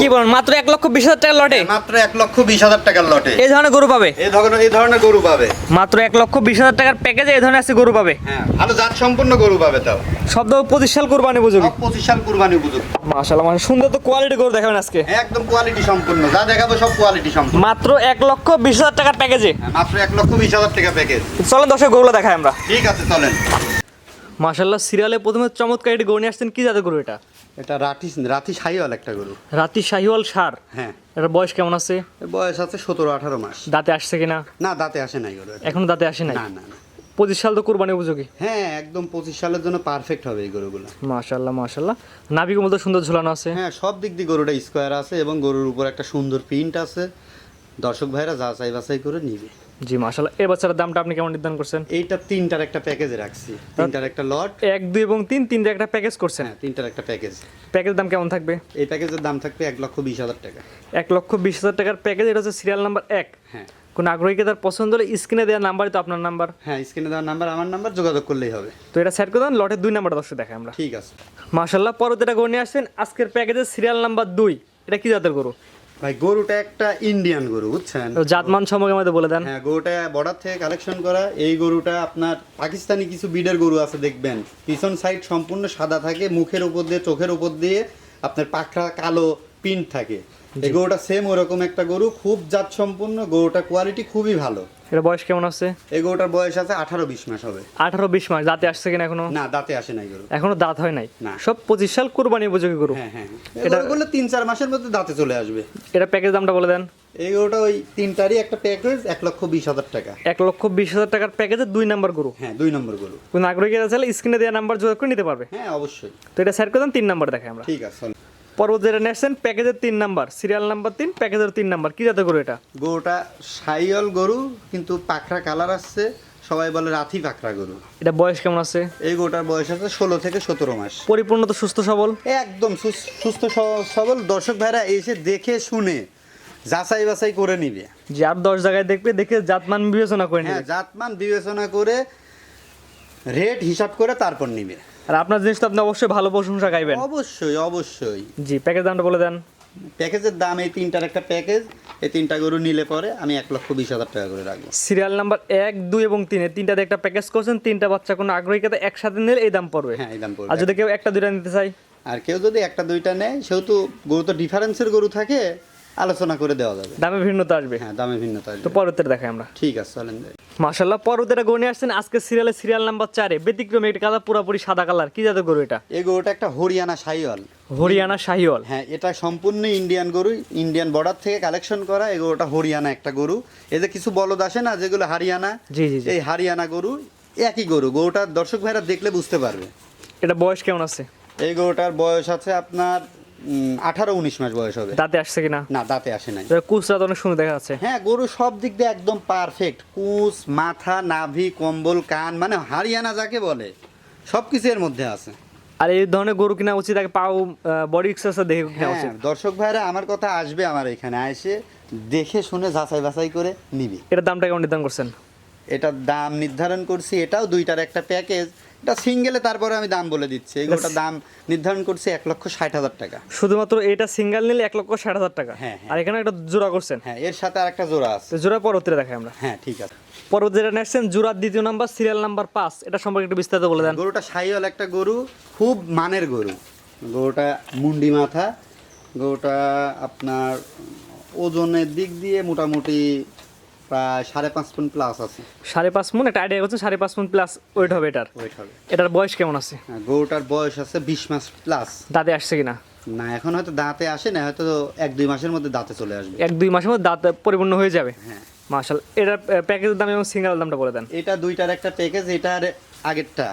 কি বলেন মাত্র এক লক্ষ বিশ হাজার টাকার লটে? মাত্র এক লক্ষ বিশ হাজার টাকার লটে। এই ধরনের গরু পাবে? এই ধরনের এই ধরনের গরু পাবে। মাত্র এক লক্ষ বিশ হাজার টাকার প্যাকেজে এই ধরনের আছে গরু পাবে? হ্যাঁ ভালো জাত সম্পন্ন গরু পাবে তাও। শব্দ পঁচিশ সাল কোরবানি উপযোগী। সব পঁচিশ সাল কুরবানি উপযুক্ত মাশাল্লাহ মানে সুন্দর তো কোয়ালিটি গরু দেখাবেন আজকে। হ্যাঁ, একদম কোয়ালিটি সম্পূর্ণ। যা দেখাবো সব কোয়ালিটি সম্পূর্ণ। মাত্র এক লক্ষ বিশ হাজার টাকার প্যাকেজে। হ্যাঁ, মাত্র এক লক্ষ বিশ হাজার টাকা প্যাকেজ চলেন দর্শক গরুগুলো দেখাই আমরা। ঠিক আছে চলেন। মাশাল্লাহ সিরিয়ালে প্রথমে চমৎকার একটি গরু নিয়ে আসছেন। কি জাতের গরু এটা? এটা রাতি রাতি সাইওয়াল একটা গরু। রাতি শাহিওয়াল সার? হ্যাঁ। এটার বয়স কেমন আছে? বয়স আছে সতেরো আঠারো মাস। দাঁতে আসছে কিনা? না দাঁতে আসে নাই গরু এটা। এখনও দাঁতে আসে নাই? না না না। পঁচিশ সাল তো কোরবানি উপযোগী। হ্যাঁ একদম পঁচিশ সালের জন্য পারফেক্ট হবে এই গরুগুলো। মাশাল্লাহ মাশাল্লাহ নাবিক মতো সুন্দর ঝুলানো আছে। হ্যাঁ সব দিক দিয়ে গরুটা স্কোয়ার আছে এবং গরুর উপর একটা সুন্দর প্রিন্ট আছে। দর্শক ভাইরা যা চাই বাছাই করে নিবে। জি মাশাল্লাহ এই বাচ্চার দামটা আপনি কেমন নির্ধারণ করছেন? এইটা তিনটার একটা প্যাকেজে রাখছি। তিনটার একটা লট। এক দুই এবং তিন তিনটা একটা প্যাকেজ করছেন? হ্যাঁ তিনটার একটা প্যাকেজ। প্যাকেজ দাম কেমন থাকবে? এই প্যাকেজের দাম থাকবে এক লক্ষ বিশ হাজার টাকা। এক লক্ষ বিশ হাজার টাকার প্যাকেজ এটা হচ্ছে সিরিয়াল নাম্বার এক। হ্যাঁ। কোন আগ্রহীকে তার পছন্দ হলে স্ক্রিনে দেওয়া নাম্বারই তো আপনার নাম্বার হ্যাঁ স্ক্রিনে দেওয়ার নাম্বার আমার নাম্বার যোগাযোগ করলেই হবে। তো এটা সেট করে দেন লটের দুই নাম্বার দর্শক দেখাই আমরা। ঠিক আছে। মাশাল্লাহ পরবর্তীটা গরু নিয়ে আসছেন আজকের প্যাকেজের সিরিয়াল নাম্বার দুই। এটা কি জাতের গরু? ভাই গরুটা একটা ইন্ডিয়ান গরু বুঝছেন? জাতমান সম্পর্কে আমাদের বলে দেন। হ্যাঁ গরুটা বর্ডার থেকে কালেকশন করা। এই গরুটা আপনার পাকিস্তানি কিছু বিডের গরু আছে দেখবেন। পিছন সাইড সম্পূর্ণ সাদা থাকে মুখের উপর দিয়ে চোখের উপর দিয়ে আপনার পাখরা কালো পিন থাকে। এই গরুটা সেম ওরকম একটা গরু খুব জাত সম্পূর্ণ গরুটা কোয়ালিটি খুবই ভালো। এটা বয়স কেমন আছে? এই গরুটার বয়স আছে আঠারো বিশ মাস হবে। আঠারো বিশ মাস দাঁতে আসছে কিনা এখনও? না দাঁতে আসে নাই গরু। এখনও দাঁত হয় নাই? না। সব পঁচিশ সাল কোরবানি উপযোগী গরু। হ্যাঁ হ্যাঁ। এটা- বললে তিন চার মাসের মধ্যে দাঁতে চলে আসবে। এটা প্যাকেজ দামটা বলে দেন। এই গরুটা ওই তিনটারই একটা প্যাকেজ এক লক্ষ বিশ হাজার টাকা। এক লক্ষ বিশ হাজার টাকার প্যাকেজের দুই নাম্বার গরু। হ্যাঁ দুই নম্বর গরু। কোন আগ্রহী চাইলে স্ক্রিনে দেওয়া নাম্বার যোগাযোগ করে নিতে পারবে। হ্যাঁ অবশ্যই। তো এটা সেট করে দেন তিন নাম্বার দেখাই আমরা। ঠিক আছে চল। পরবর্তী যেটা নেক্সট প্যাকেজের তিন নাম্বার সিরিয়াল নাম্বার তিন প্যাকেজের তিন নাম্বার। কি জাতের গরু এটা? গরুটা সাইয়ল গরু কিন্তু পাখরা কালার আসছে। সবাই বলে রাথি পাখরা গরু। এটা বয়স কেমন আছে? এই গরুটার বয়স আছে ষোলো থেকে সতেরো মাস। পরিপূর্ণ তো সুস্থ সবল? একদম সুস- সুস্থ সবল। দর্শক ভাইরা এসে দেখে শুনে যাচাই বাছাই করে নিবে। যে আর দশ জায়গায় দেখবে দেখে জাতমান বিবেচনা করে হ্যাঁ নেবে। জাতমান বিবেচনা করে রেট হিসাব করে তারপর নিবে। আর আপনার জিনিস তো আপনি অবশ্যই ভালো প্রশংসা গাইবেন। অবশ্যই অবশ্যই। জি প্যাকেজ দামটা বলে দেন। প্যাকেজের দাম এই তিনটার একটা প্যাকেজ এই তিনটা গরু নিলে পরে আমি এক লক্ষ বিশ হাজার টাকা করে রাখব। সিরিয়াল নাম্বার এক দুই এবং তিন তিনটাতে একটা প্যাকেজ করছেন তিনটা বাচ্চা কোনো আগ্রহী কাতে একসাথে নিলে এই দাম পড়বে। হ্যাঁ এই দাম পড়বে। আর যদি কেউ একটা দুইটা নিতে চাই আর কেউ যদি একটা দুইটা নেয় সেহেতু গরু তো ডিফারেন্সের গরু থাকে আলোচনা করে দেওয়া যাবে। দামে ভিন্নতা আসবে। হ্যাঁ দামে ভিন্নতা আসবে। তো পরবর্তীটা দেখাই আমরা। ঠিক আছে চলেন। যাই। মাশাল্লাহ পরবর্তীটা গরু নিয়ে আসছেন। আজকে সিরিয়ালে সিরিয়াল নাম্বার চারে। ব্যতিক্রমী একটি কালার পুরোপুরি সাদা কালার। কি জাতের গরু এটা? এই গরুটা একটা হরিয়ানা সাইওয়াল হরিয়ানা শাহিওয়াল। হ্যাঁ এটা সম্পূর্ণ ইন্ডিয়ান গরু ইন্ডিয়ান বর্ডার থেকে কালেকশন করা। এই গরুটা হরিয়ানা একটা গরু। যে কিছু বলদ আসে না যেগুলো হারিয়ানা জি জি জি। এই হারিয়ানা গরু একই গরু। গরুটার দর্শক ভাইরা দেখলে বুঝতে পারবে। এটা বয়স কেমন আছে? এই গরুটার বয়স আছে আপনার আঠারো উনিশ মাস বয়স হবে। দাঁতে আসছে কিনা? না দাঁতে আসে নাই। কুচরা তো অনেক সুন্দর দেখা যাচ্ছে। হ্যাঁ গরু সব দিক দিয়ে একদম পারফেক্ট কুচ মাথা নাভি কম্বল কান মানে হারিয়ানা যাকে বলে সব কিছু এর মধ্যে আছে। আর এই ধরনের গরু কিনা উচিত আগে পাও বডি এক্সারসাইজ দেখে কিনা হ্যাঁ উচিত। দর্শক ভাইরা আমার কথা আসবে আমার এখানে এসে দেখে শুনে যাচাই বাছাই করে নিবি। এটার দামটা কেমন নির্ধারণ করছেন? এটার দাম নির্ধারণ করছি এটাও দুইটার একটা প্যাকেজ। এটা সিঙ্গেলে তারপরে আমি দাম বলে দিচ্ছি। এগুলোটার দাম নির্ধারণ করছি এক লক্ষ ষাট হাজার টাকা। শুধুমাত্র এটা সিঙ্গেল নিলে এক লক্ষ ষাট হাজার টাকা। হ্যাঁ, হ্যাঁ। আর এখানে একটা জোড়া করছেন। হ্যাঁ এর সাথে আর একটা জোড়া আছে। জোড়া পরবর্তীতে দেখাই আমরা। হ্যাঁ ঠিক আছে। পরবর্তী যেটা নেক্সট জোড়ার দ্বিতীয় নাম্বার সিরিয়াল নাম্বার পাঁচ। এটা সম্পর্কে একটু বিস্তারিত বলে দেন। গরুটা সাইওয়াল একটা গরু খুব মানের গরু। গরুটা মুন্ডি মাথা। গরুটা আপনার ওজনের দিক দিয়ে মোটামুটি প্রায় সাড়ে পাঁচ প্লাস আছে। সাড়ে পাঁচ মন? একটা আইডিয়া করছেন সাড়ে পাঁচ মন প্লাস ওয়েট হবে এটার? ওয়েট হবে। এটার বয়স কেমন আছে? হ্যাঁ, গরুটার বয়স আছে বিশ মাস প্লাস দাঁতে আসছে কিনা? না এখন হয়তো দাঁতে আসে না হয়তো এক দুই মাসের মধ্যে দাঁতে চলে আসবে। এক দুই মাসের মধ্যে দাঁত পরিপূর্ণ হয়ে যাবে? হ্যাঁ। মার্শাল এটার প্যাকেজের দাম এবং সিঙ্গেল দামটা বলে দেন। এটা দুইটার একটা প্যাকেজ এটার আগেরটা।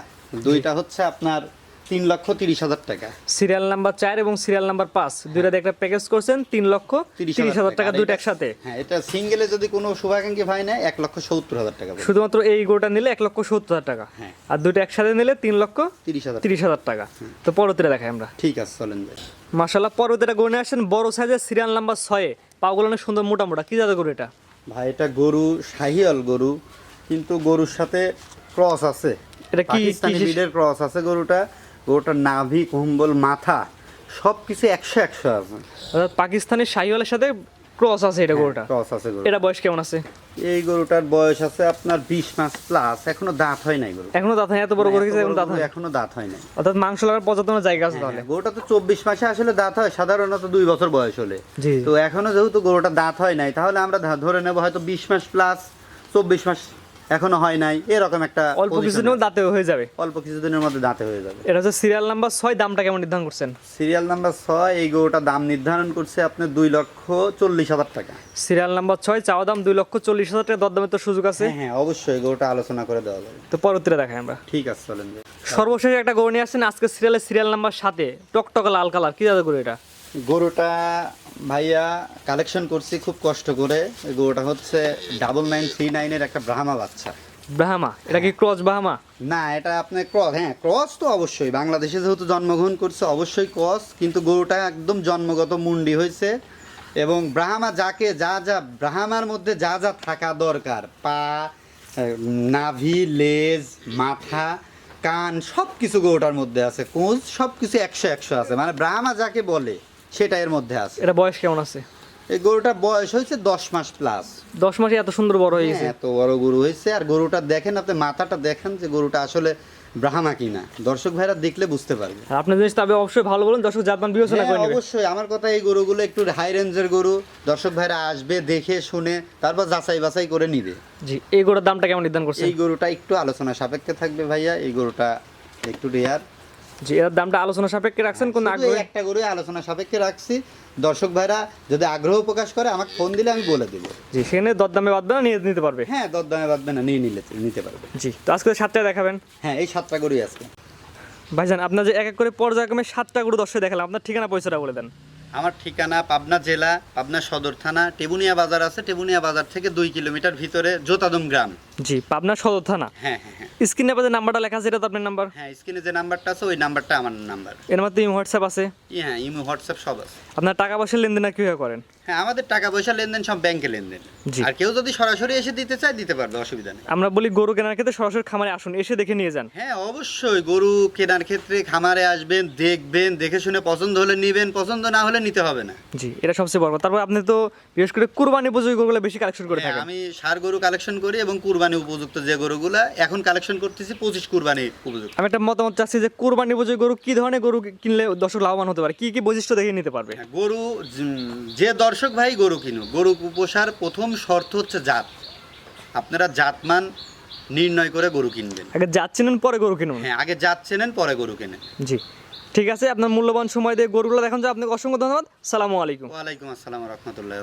দুইটা হচ্ছে আপনার তিন লক্ষ তিরিশ হাজার টাকা। সিরিয়াল নাম্বার চার এবং সিরিয়াল নাম্বার পাঁচ। দুইটাতে একটা প্যাকেজ করছেন তিন লক্ষ তিরিশ হাজার টাকা দুইটা একসাথে। হ্যাঁ এটা সিঙ্গেলে যদি কোনো শুভাকাঙ্ক্ষী ভাই নেয় এক লক্ষ সত্তর হাজার টাকা শুধুমাত্র এই গরুটা নিলে এক লক্ষ সত্তর হাজার টাকা। হ্যাঁ। আর দুইটা একসাথে নিলে তিন লক্ষ তিরিশ হাজার তিরিশ হাজার টাকা। তো পরবর্তীটা দেখাই আমরা। ঠিক আছে চলেন যাই। মার্শাল্লাহ পরবর্তীটা গড়ে আসেন বড় সাইজের সিরিয়াল নাম্বার ছয়ে। পাগুলো অনেক সুন্দর মোটা মোটা। কি জাতের গরু এটা? ভাই এটা গরু শাহিয়াল গরু কিন্তু গরুর সাথে ক্রস আছে। এটা কি- পাকিস্তানি ব্রিডের ক্রস আছে গরুটা। গরুটার নাভি কুম্বল মাথা সব কিছু একশো একশো আছে। অর্থাৎ পাকিস্তানি শাহিওয়ালের সাথে ক্রস আছে এটা গরুটা। ক্রস আছে গরু এটা বয়স কেমন আছে? এই গরুটার বয়স আছে আপনার বিশ মাস প্লাস এখনও দাঁত হয় নাই গরু এখনও দাঁত হয় এত বড় গরু গেছে এখন দাঁত হয় এখনও দাঁত হয় নাই। অর্থাৎ মাংস লাগার পর্যটনের জায়গা আছে তাহলে। হ্যাঁ, গরুটা তো চব্বিশ মাসে আসলে দাঁত হয় সাধারণত দুই বছর বয়স হলে। জি তো এখনও যেহেতু গরুটা দাঁত হয় নাই তাহলে আমরা ধরে নেব হয়তো বিশ মাস প্লাস চব্বিশ মাস এখনও হয় নাই এরকম একটা অল্প কিছুদিনের। দাঁতে হয়ে যাবে। অল্প কিছুদিনের মধ্যে দাঁতে হয়ে যাবে। এটা হচ্ছে সিরিয়াল নাম্বার ছয় দামটা কেমন নির্ধারণ করছেন? সিরিয়াল নাম্বার ছয় এই গরুটা দাম নির্ধারণ করছে আপনার দুই লক্ষ চল্লিশ হাজার টাকা। সিরিয়াল নাম্বার ছয় চাওয়া দাম দুই লক্ষ চল্লিশ হাজার টাকা দরদামের তো সুযোগ আছে। হ্যাঁ হ্যাঁ অবশ্যই গরুটা আলোচনা করে দেওয়া যাবে। তো পরবর্তীতে দেখাই আমরা। ঠিক আছে চলেন সর্বশেষ একটা গরু নিয়ে আসছেন আজকে সিরিয়ালের সিরিয়াল নাম্বার সাথে টকটকা লাল কালার কি জাতের গরু এটা? গরুটা ভাইয়া কালেকশন করছি খুব কষ্ট করে। গরুটা হচ্ছে ডাবল নাইন থ্রি নাইনের একটা ব্রাহ্মা বাচ্চা। ব্রাহ্মা এটা কি ক্রস ব্রাহ্মা না এটা আপনার ক্রস হ্যাঁ ক্রস তো অবশ্যই। বাংলাদেশে যেহেতু জন্মগ্রহণ করছে অবশ্যই ক্রস কিন্তু গরুটা একদম জন্মগত মুন্ডি হয়েছে। এবং ব্রাহ্মা যাকে যা যা ব্রাহ্মার মধ্যে যা যা থাকা দরকার পা নাভি লেজ মাথা কান সব কিছু গরুটার মধ্যে আছে। কোচ সব কিছু একশো একশো আছে। মানে ব্রাহ্মা যাকে বলে সেটা এর মধ্যে আছে। এটা বয়স কেমন আছে? এই গরুটার বয়স হয়েছে দশ মাস প্লাস দশ মাসে এত সুন্দর বড় হয়েছে এত বড় গরু হয়েছে। আর গরুটা দেখেন আপনি মাথাটা দেখেন যে গরুটা আসলে ব্রাহ্মা কিনা। দর্শক ভাইরা দেখলে বুঝতে পারবে। আর আপনার জিনিস তবে অবশ্যই ভালো বলুন দর্শক জাতমান বিবেচনা হ্যাঁ, করে অবশ্যই। আমার কথা এই গরুগুলো একটু হাই রেঞ্জের গরু। দর্শক ভাইরা আসবে দেখে শুনে তারপর যাচাই বাছাই করে নিবে। জি এই গরুর দামটা কেমন নির্ধারণ করছেন? এই গরুটা একটু আলোচনা সাপেক্ষে থাকবে ভাইয়া। এই গরুটা একটু রেয়ার জি এর দামটা আলোচনা সাপেক্ষে রাখছেন কোন শুধু আগ্রহ? একটা গরু আলোচনা সাপেক্ষে রাখছি। দর্শক ভাইরা যদি আগ্রহ প্রকাশ করে আমাকে ফোন দিলে আমি বলে দেবো। জি সেখানে দরদামে বাদ না নিয়ে নিতে পারবে। হ্যাঁ দরদামে বাদবে না নিয়ে নিলে নিতে পারবে। জি তো আজকে সাতটা দেখাবেন? হ্যাঁ এই সাতটা গরুই আজকে। ভাইজান আপনার যে এক এক করে পর্যায়ক্রমে সাতটা গরু দর্শক দেখালাম আপনার ঠিকানা পয়সাটা বলে দেন। আমার ঠিকানা পাবনা জেলা পাবনা সদর থানা টেবুনিয়া বাজার আছে। টেবুনিয়া বাজার থেকে দুই কিলোমিটার ভিতরে জোতাদম গ্রাম। জি পাবনা সদর থানা। হ্যাঁ হ্যাঁ হ্যাঁ। স্ক্রিনে আপনাদের নাম্বারটা লেখা আছে এটা তো আপনার নাম্বার? হ্যাঁ স্ক্রিনে যে নাম্বারটা আছে ওই নাম্বারটা আমার নাম্বার। এর মধ্যে ইমো হোয়াটসঅ্যাপ আছে? হ্যাঁ ইমো হোয়াটসঅ্যাপ সব আছে। আপনার টাকা পয়সা লেনদেন আর কীভাবে করেন? হ্যাঁ আমাদের টাকা পয়সা লেনদেন সব ব্যাংকে লেনদেন। আর কেউ যদি সরাসরি এসে দিতে চায় দিতে পারবে অসুবিধা নেই। আমরা বলি গরু কেনার ক্ষেত্রে সরাসরি খামারে আসুন এসে দেখে নিয়ে যান। হ্যাঁ অবশ্যই গরু কেনার ক্ষেত্রে খামারে আসবেন দেখবেন দেখে শুনে পছন্দ হলে নেবেন পছন্দ না হলে নিতে হবে না। জি এটা সবচেয়ে বড় কথা। তারপর আপনি তো বিশেষ করে কুরবানি উপযোগী গরুগুলো বেশি কালেকশন করে হ্যাঁ, থাকেন। আমি সার গরু কালেকশন করি এবং কুরবানি উপযুক্ত যে গরুগুলা এখন কালেকশন করতেছি পঁচিশ কুরবানি উপযুক্ত। আমি একটা মতামত চাচ্ছি যে কুরবানি উপযোগী গরু কি ধরনের গরু কিনলে দর্শক লাভবান হতে পারে? কি কি বৈশিষ্ট্য দেখে নিতে পারবে? হ্যাঁ, গরু যে দর্শক ভাই গরু কিনুক গরু পোষার প্রথম শর্ত হচ্ছে জাত। আপনারা জাতমান নির্ণয় করে গরু কিনবেন। আগে যাচ্ছিলেন পরে গরু কিনুন? হ্যাঁ আগে জাত চেনেন পরে গরু কেনেন। জি। ঠিক আছে আপনার মূল্যবান সময় দিয়ে গরুগুলো দেখান। যে আপনাকে অসংখ্য ধন্যবাদ। সালামু আলাইকুম। ওয়ালাইকুম আসসালাম রহমতুল্লাহ